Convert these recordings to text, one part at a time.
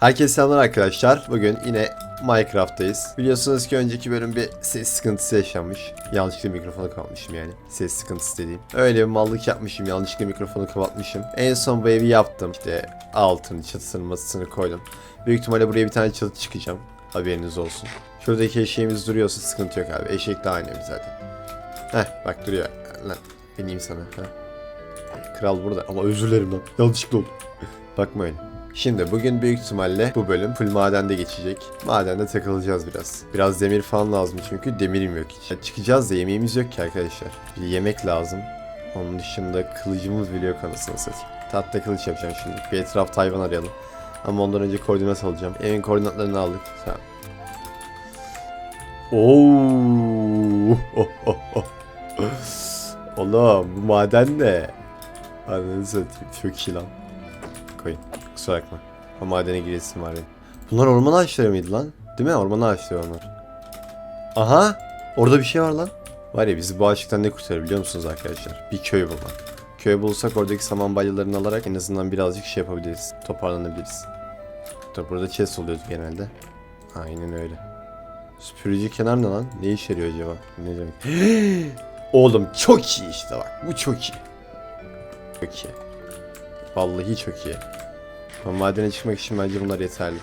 Herkese selamlar arkadaşlar. Bugün yine Minecraft'tayız. Biliyorsunuz ki önceki bölüm bir ses sıkıntısı yaşanmış. Yanlışlıkla mikrofonu kapatmışım yani. Ses sıkıntısı dediğim. Öyle bir mallık yapmışım. Yanlışlıkla mikrofonu kapatmışım. En son bu evi yaptım. İşte altını, çatısını, masasını koydum. Büyük ihtimalle buraya bir tane çatı çıkacağım. Haberiniz olsun. Şuradaki eşeğimiz duruyorsa sıkıntı yok abi. Eşek aynı ev zaten. Heh bak duruyor. Lan bineyim sana. Heh. Kral burada. Ama özür dilerim lan. Yanlışlıkla oldu. Bakma öyle. Şimdi bugün büyük ihtimalle bu bölüm full madende geçecek. Madende takılacağız biraz. Biraz demir falan lazım çünkü demirim yok hiç. Çıkacağız da yemeğimiz yok ki arkadaşlar. Bir yemek lazım. Onun dışında kılıcımız bile yok anasını satayım. Tahta kılıç yapacağım şimdi. Bir etrafta hayvan arayalım. Ama ondan önce koordinat alacağım. Evin koordinatlarını aldık. Tamam. Oo. Oğlum bu maden ne? Ananı satayım çok iyi lan. Kusura bakma. O madene giresim var benim. Bunlar orman ağaçları mıydı lan? Değil mi? Orman ağaçları onlar. Aha! Orada bir şey var lan. Var ya bizi bu ağaçlıktan ne kurtarır biliyor musunuz arkadaşlar? Bir köy bulmak. Köy bulsak oradaki saman balyalarını alarak en azından birazcık şey yapabiliriz. Toparlanabiliriz. Dur burada chest oluyordu genelde. Aynen öyle. Süpürücü kenar lan? Ne işe yarıyor acaba? Ne demek? Oğlum çok iyi işte bak. Bu çok iyi. Çok iyi. Vallahi çok iyi. Ama madene çıkmak için bence bunlar yeterli.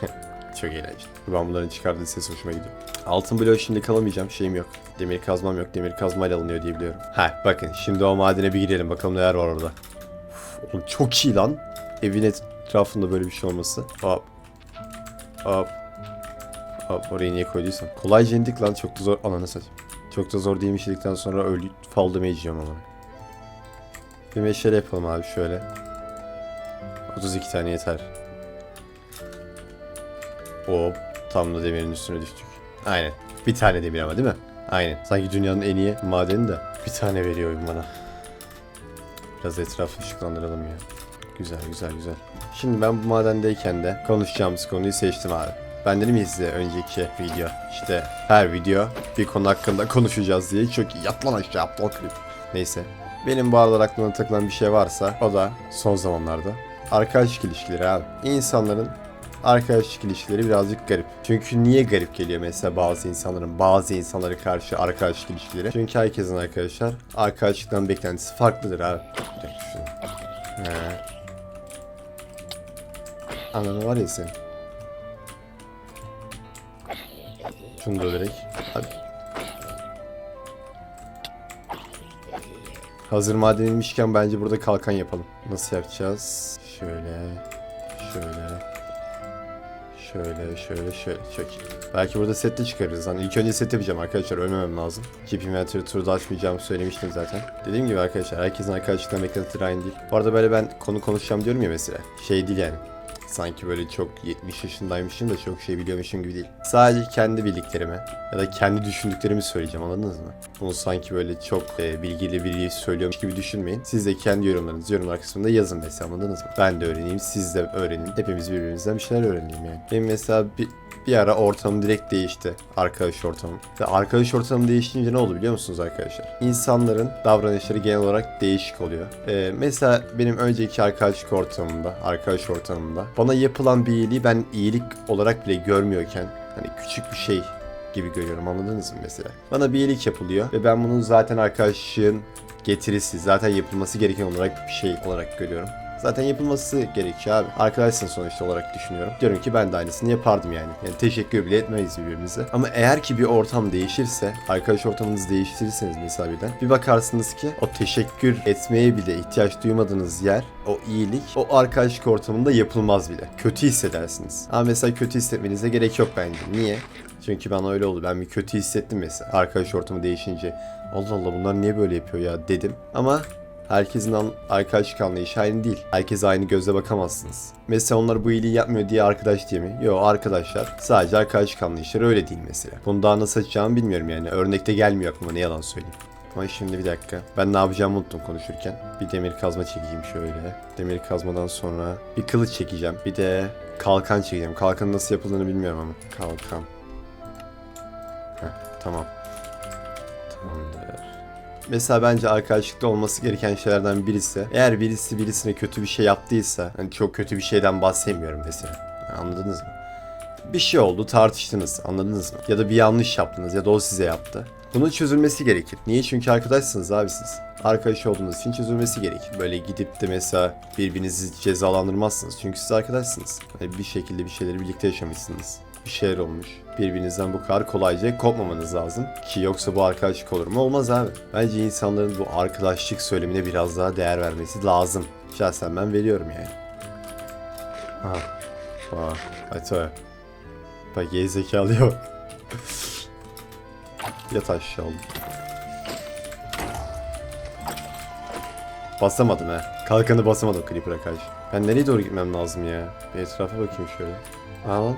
çok eğlenceli. Ben bunların çıkardığı ses hoşuma gidiyor. Altın bloğu şimdi kalamayacağım. Şeyim yok. Demir kazmam yok. Demir kazmayla alınıyor diye biliyorum. Ha bakın şimdi o madene bir girelim. Bakalım neler var orada. Oğlum çok iyi lan. Evin etrafında böyle bir şey olması. Hop. Hop. Hop orayı niye koyduysam. Kolayca indik lan çok da zor. Ananı satayım. Çok da zor değilmiş dedikten sonra öldü. Fall damage yiyorum ama. Bir meşale yapalım abi şöyle. 32 tane yeter. Hop. Tam da demirin üstüne düştük. Aynen. Bir tane demir ama değil mi? Aynen. Sanki dünyanın en iyi madeni de bir tane veriyor oyun bana. Biraz etrafı ışıklandıralım ya. Güzel güzel güzel. Şimdi ben bu madendeyken de konuşacağımız konuyu seçtim abi. Ben dedim ya size önceki video işte her video bir konu hakkında konuşacağız diye çok iyi yat lan aşağı aptal klip. Neyse. Benim bu aralar aklıma takılan bir şey varsa o da son zamanlarda arkadaşlık ilişkileri abi. İnsanların arkadaşlık ilişkileri birazcık garip. Çünkü niye garip geliyor mesela bazı insanların bazı insanlara karşı arkadaşlık ilişkileri? Çünkü herkesin arkadaşlar arkadaşlıktan beklentisi farklıdır abi. Bir dakika. Ananı var ya senin. Şunu da ölerek. Hadi. Hazır maden inmişken bence burada kalkan yapalım. Nasıl yapacağız? Şöyle. Şöyle. Şöyle, şöyle, şöyle. Çok iyi. Belki burada set de çıkarırız. Hani ilk önce set yapacağım arkadaşlar. Ölmemem lazım. Keep Inventory turda açmayacağımı söylemiştim zaten. Dediğim gibi arkadaşlar herkesin arkadaşlıktan beklentileri aynı değil. Bu arada böyle ben konu konuşacağım diyorum ya mesela. Şey değil yani. Sanki böyle çok 70 yaşındaymışım da çok şey biliyormuşum gibi değil. Sadece kendi bildiklerimi ya da kendi düşündüklerimi söyleyeceğim anladınız mı? Bunu sanki böyle çok e, bilgili biri söylüyormuş gibi düşünmeyin. Siz de kendi yorumlarınızı yorumlar kısmında yazın mesela anladınız mı? Ben de öğreneyim, siz de öğrenin. Hepimiz birbirimizden bir şeyler öğrenelim yani. Benim mesela bir, bir ara ortamım direkt değişti. Arkadaş ortamım. Ve arkadaş ortamım değiştiğince ne oldu biliyor musunuz arkadaşlar? İnsanların davranışları genel olarak değişik oluyor. Ee, mesela benim önceki arkadaşlık ortamımda, arkadaş ortamımda bana yapılan bir iyiliği ben iyilik olarak bile görmüyorken hani küçük bir şey gibi görüyorum anladınız mı mesela? Bana bir iyilik yapılıyor ve ben bunun zaten arkadaşlığın getirisi, zaten yapılması gereken olarak bir şey olarak görüyorum. Zaten yapılması gerekiyor abi. Arkadaşsın sonuçta olarak düşünüyorum. Diyorum ki ben de aynısını yapardım yani. Yani teşekkür bile etmeyiz birbirimize. Ama eğer ki bir ortam değişirse, arkadaş ortamınızı değiştirirseniz mesela birden, bir bakarsınız ki o teşekkür etmeye bile ihtiyaç duymadığınız yer, o iyilik, o arkadaşlık ortamında yapılmaz bile. Kötü hissedersiniz. Ama mesela kötü hissetmenize gerek yok bence. Niye? Çünkü bana öyle oldu. Ben bir kötü hissettim mesela. Arkadaş ortamı değişince. Allah Allah bunlar niye böyle yapıyor ya dedim. Ama Herkesin an arkadaşlık anlayışı aynı değil. Herkese aynı gözle bakamazsınız. Mesela onlar bu iyiliği yapmıyor diye arkadaş diye mi? Yok arkadaşlar. Sadece arkadaşlık anlayışları öyle değil mesela. Bunu daha nasıl açacağımı bilmiyorum yani. Örnekte gelmiyor aklıma ne yalan söyleyeyim. Ama şimdi bir dakika. Ben ne yapacağımı unuttum konuşurken. Bir demir kazma çekeceğim şöyle. Demir kazmadan sonra bir kılıç çekeceğim. Bir de kalkan çekeceğim. Kalkanın nasıl yapıldığını bilmiyorum ama. Kalkan. Heh, tamam. Tamamdır. Mesela bence arkadaşlıkta olması gereken şeylerden birisi eğer birisi birisine kötü bir şey yaptıysa hani çok kötü bir şeyden bahsetmiyorum mesela. Anladınız mı? Bir şey oldu tartıştınız anladınız mı? Ya da bir yanlış yaptınız ya da o size yaptı. Bunun çözülmesi gerekir. Niye? Çünkü arkadaşsınız abi siz. Arkadaş olduğunuz için çözülmesi gerekir. Böyle gidip de mesela birbirinizi cezalandırmazsınız. Çünkü siz arkadaşsınız. Hani bir şekilde bir şeyleri birlikte yaşamışsınız. Bir şeyler olmuş. Birbirinizden bu kadar kolayca kopmamanız lazım. Ki yoksa bu arkadaşlık olur mu? Olmaz abi. Bence insanların bu arkadaşlık söylemine biraz daha değer vermesi lazım. Şahsen ben veriyorum yani. Aha. Aa, Ato. Bak gerizekalıya bak. Yat aşağı oğlum. Basamadım he. Kalkanı basamadım Creeper'a karşı. Ben nereye doğru gitmem lazım ya? Bir etrafa bakayım şöyle. Aa lan.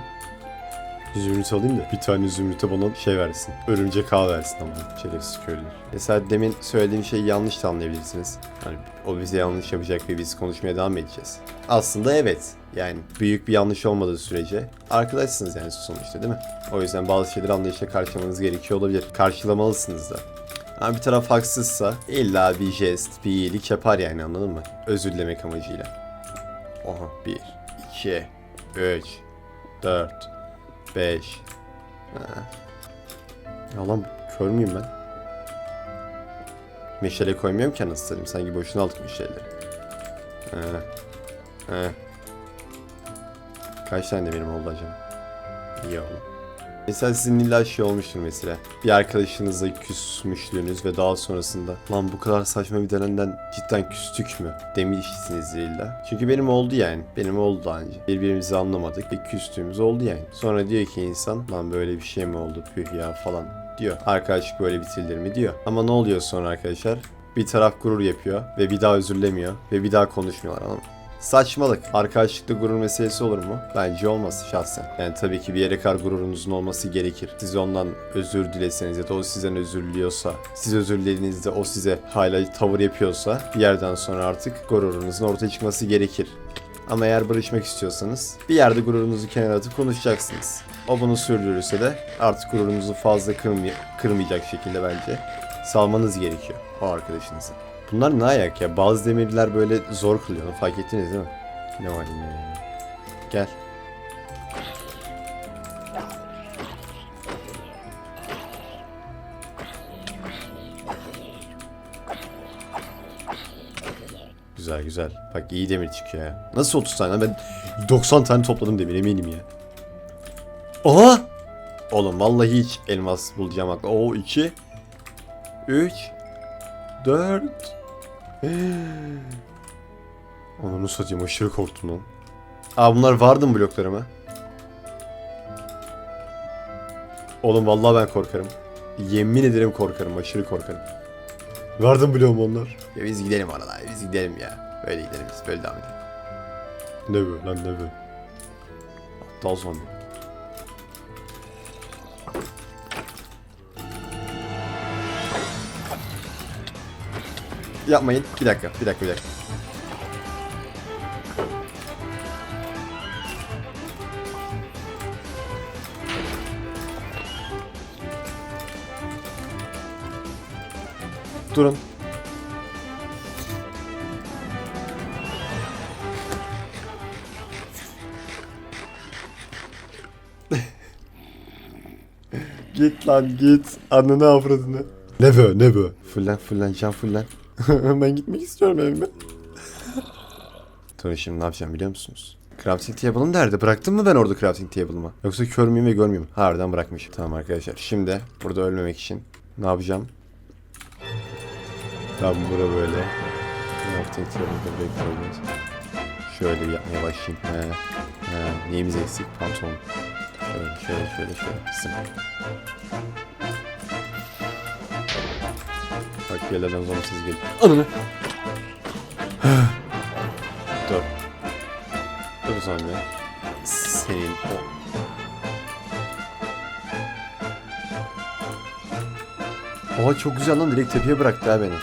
Zümrüt alayım da bir tane zümrüte bana şey versin. Örümcek ağ versin ama şerefsiz köylüler. Mesela demin söylediğim şeyi yanlış da anlayabilirsiniz. Hani o bize yanlış yapacak ve biz konuşmaya devam edeceğiz. Aslında evet. Yani büyük bir yanlış olmadığı sürece arkadaşsınız yani sonuçta değil mi? O yüzden bazı şeyleri anlayışla karşılamanız gerekiyor olabilir. Karşılamalısınız da. Ama bir taraf haksızsa illa bir jest, bir iyilik yapar yani anladın mı? Özür dilemek amacıyla. Oha 1, 2, 3, 4, 5. Ya lan kör müyüm ben? Meşale koymuyorum ki anasını satayım. Sanki boşuna aldık meşaleleri. He. He. Kaç tane de benim oldu acaba? İyi oldu. Mesela sizin illa şey olmuştur mesela. Bir arkadaşınızla küsmüşlüğünüz ve daha sonrasında lan bu kadar saçma bir dönemden cidden küstük mü demişsinizdir illa. Çünkü benim oldu yani. Benim oldu daha önce. Birbirimizi anlamadık ve küstüğümüz oldu yani. Sonra diyor ki insan lan böyle bir şey mi oldu püh ya falan diyor. Arkadaşlık böyle bitirilir mi diyor. Ama ne oluyor sonra arkadaşlar? Bir taraf gurur yapıyor ve bir daha özürlemiyor ve bir daha konuşmuyorlar anladın? Saçmalık. Arkadaşlıkta gurur meselesi olur mu? Bence olmaz şahsen. Yani tabii ki bir yere kadar gururunuzun olması gerekir. Siz ondan özür dileseniz ya da o sizden özür diliyorsa, siz özür dilediğinizde o size hala tavır yapıyorsa bir yerden sonra artık gururunuzun ortaya çıkması gerekir. Ama eğer barışmak istiyorsanız bir yerde gururunuzu kenara atıp konuşacaksınız. O bunu sürdürürse de artık gururunuzu fazla kırmay- kırmayacak şekilde bence salmanız gerekiyor o arkadaşınızı. Bunlar ne ayak ya? Bazı demirler böyle zor kılıyor. Fark ettiniz değil mi? Ne var yine ya? Gel. Güzel güzel. Bak iyi demir çıkıyor ya. Nasıl 30 tane? Ben 90 tane topladım demir eminim ya. Oha! Oğlum vallahi hiç elmas bulacağım aklı. Oo 2 3 4 Ananı satayım aşırı korktum lan. Aa bunlar vardı mı bloklarıma? Oğlum vallahi ben korkarım. Yemin ederim korkarım, aşırı korkarım. Vardı mı bloğum onlar? Ya biz gidelim arada, biz gidelim ya. Böyle gidelim biz, böyle devam edelim. Ne bu lan ne bu? Aptal zombi. Yapmayın. Bir dakika, bir dakika, bir dakika. Durun. git lan git. Ananı avradını. Ne bu ne bu? Fullen fullen can fullen. ben gitmek istiyorum evime. Sonra şimdi ne yapacağım biliyor musunuz? Crafting table'ım nerede? Bıraktım mı ben orada crafting table'ımı? Yoksa kör müyüm ve görmüyor muyum? Harbiden bırakmışım. Tamam arkadaşlar. Şimdi burada ölmemek için ne yapacağım? Tam bura böyle. Crafting table'da bekliyoruz. Şöyle bir yapmaya başlayayım. He. He. Neyimiz eksik? Pantolon. Şöyle şöyle şöyle şöyle. Sım. Bak yerlerden zombi ses geliyor. Ananı. Dur. Dur zombi. Senin o... Oha çok güzel lan direkt tepeye bıraktı ha beni.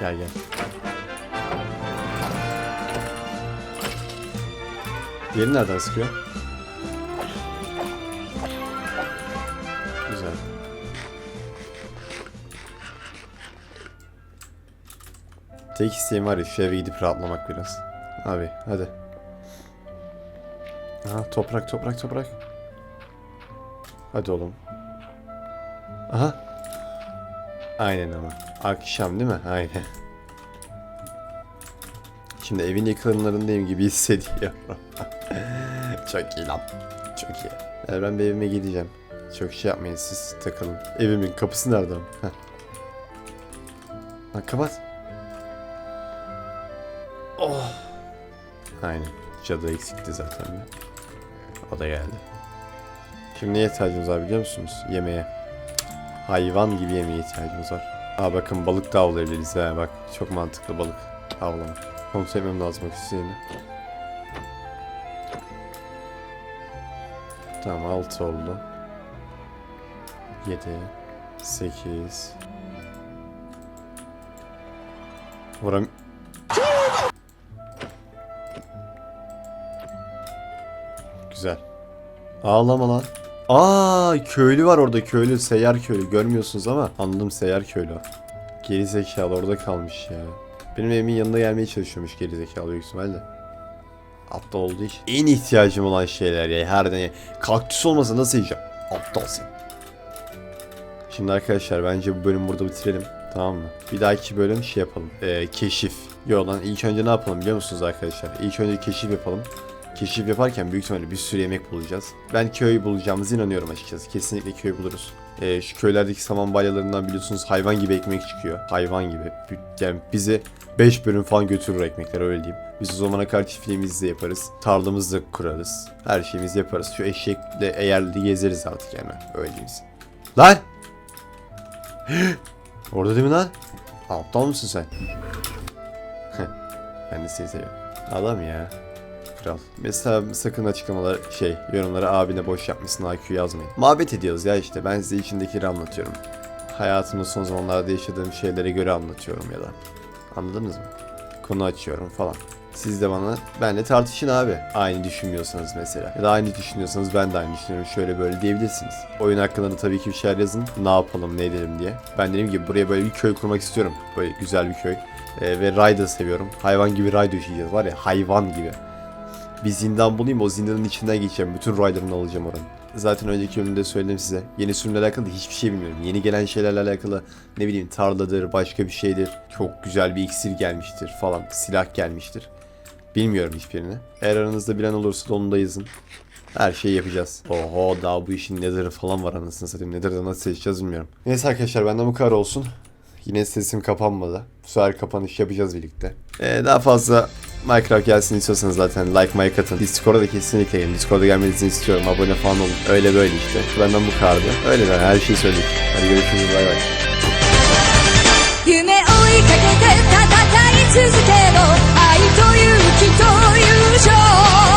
Gel gel. Diğeri nereden sıkıyor? Tek isteğim var ya şu eve gidip rahatlamak biraz. Abi hadi. Aha toprak toprak toprak. Hadi oğlum. Aha. Aynen ama. Akşam değil mi? Aynen. Şimdi evin yakınlarındayım gibi hissediyorum. Çok iyi lan. Çok iyi. Yani ben bir evime gideceğim. Çok şey yapmayın siz takılın. Evimin kapısı nerede? Heh. Lan kapat. Aynen. Cadı eksikti zaten. O da geldi. Şimdi neye ihtiyacımız var biliyor musunuz? Yemeğe. Hayvan gibi yemeğe ihtiyacımız var. Aa bakın balık da avlayabiliriz ha bak. Çok mantıklı balık avlama. Kontrol etmem lazım Hüseyin'i. Tamam 6 oldu. 7 8 Vuram Güzel. Ağlama lan. Aa köylü var orada köylü seyyar köylü görmüyorsunuz ama anladım seyyar köylü. Geri zekalı orada kalmış ya. Benim evimin yanına gelmeye çalışıyormuş geri zekalı büyük ihtimalle. Aptal olduğu için. En ihtiyacım olan şeyler ya her ne. Kaktüs olmasa nasıl yiyeceğim? Aptalsın. Şimdi arkadaşlar bence bu bölümü burada bitirelim. Tamam mı? Bir dahaki bölüm şey yapalım. Ee, keşif. Yo lan ilk önce ne yapalım biliyor musunuz arkadaşlar? İlk önce keşif yapalım. Keşif yaparken büyük ihtimalle bir sürü yemek bulacağız. Ben köy bulacağımıza inanıyorum açıkçası. Kesinlikle köy buluruz. Ee, şu köylerdeki saman balyalarından biliyorsunuz hayvan gibi ekmek çıkıyor. Hayvan gibi. Yani bizi 5 bölüm falan götürür ekmekler öyle diyeyim. Biz o zamana kadar çiftliğimizi de yaparız. Tarlamızı da kurarız. Her şeyimizi yaparız. Şu eşekle eğerli gezeriz artık yani. Öyle diyeyim. Lan! Orada değil mi lan? Aptal mısın sen? ben de seni seviyorum. Adam ya. Kral. Mesela sakın açıklamalar şey yorumlara abine boş yapmışsın IQ yazmayın. Muhabbet ediyoruz ya işte ben size içindekileri anlatıyorum. Hayatımda son zamanlarda yaşadığım şeylere göre anlatıyorum ya da. Anladınız mı? Konu açıyorum falan. Siz de bana benle tartışın abi. Aynı düşünmüyorsanız mesela. Ya da aynı düşünüyorsanız ben de aynı düşünüyorum. Şöyle böyle diyebilirsiniz. Oyun hakkında da tabii ki bir şeyler yazın. Ne yapalım ne edelim diye. Ben dediğim gibi buraya böyle bir köy kurmak istiyorum. Böyle güzel bir köy. Ee, ve ray da seviyorum. Hayvan gibi ray döşeyeceğiz var ya hayvan gibi. Bir zindan bulayım o zindanın içinden geçeceğim. Bütün raylarını alacağım oranın. Zaten önceki bölümde söyledim size. Yeni sürümle alakalı hiçbir şey bilmiyorum. Yeni gelen şeylerle alakalı ne bileyim tarladır, başka bir şeydir. Çok güzel bir iksir gelmiştir falan. Silah gelmiştir. Bilmiyorum hiçbirini. Eğer aranızda bilen olursa da onu da yazın. Her şeyi yapacağız. Oho daha bu işin nether'ı falan var anasını satayım. Nether'da nasıl seçeceğiz bilmiyorum. Neyse arkadaşlar benden bu kadar olsun. Yine sesim kapanmadı. Bu sefer kapanış yapacağız birlikte. Ee, daha fazla Minecraft gelsin istiyorsanız zaten like like atın. Discord'a da kesinlikle gelin. Discord'a gelmenizi istiyorum. Abone falan olun. Öyle böyle işte. Benden bu kardı. Öyle ben her şeyi söyledik. Hadi görüşürüz. Bay bay. 夢追いかけて戦い続けろ愛と勇気と優勝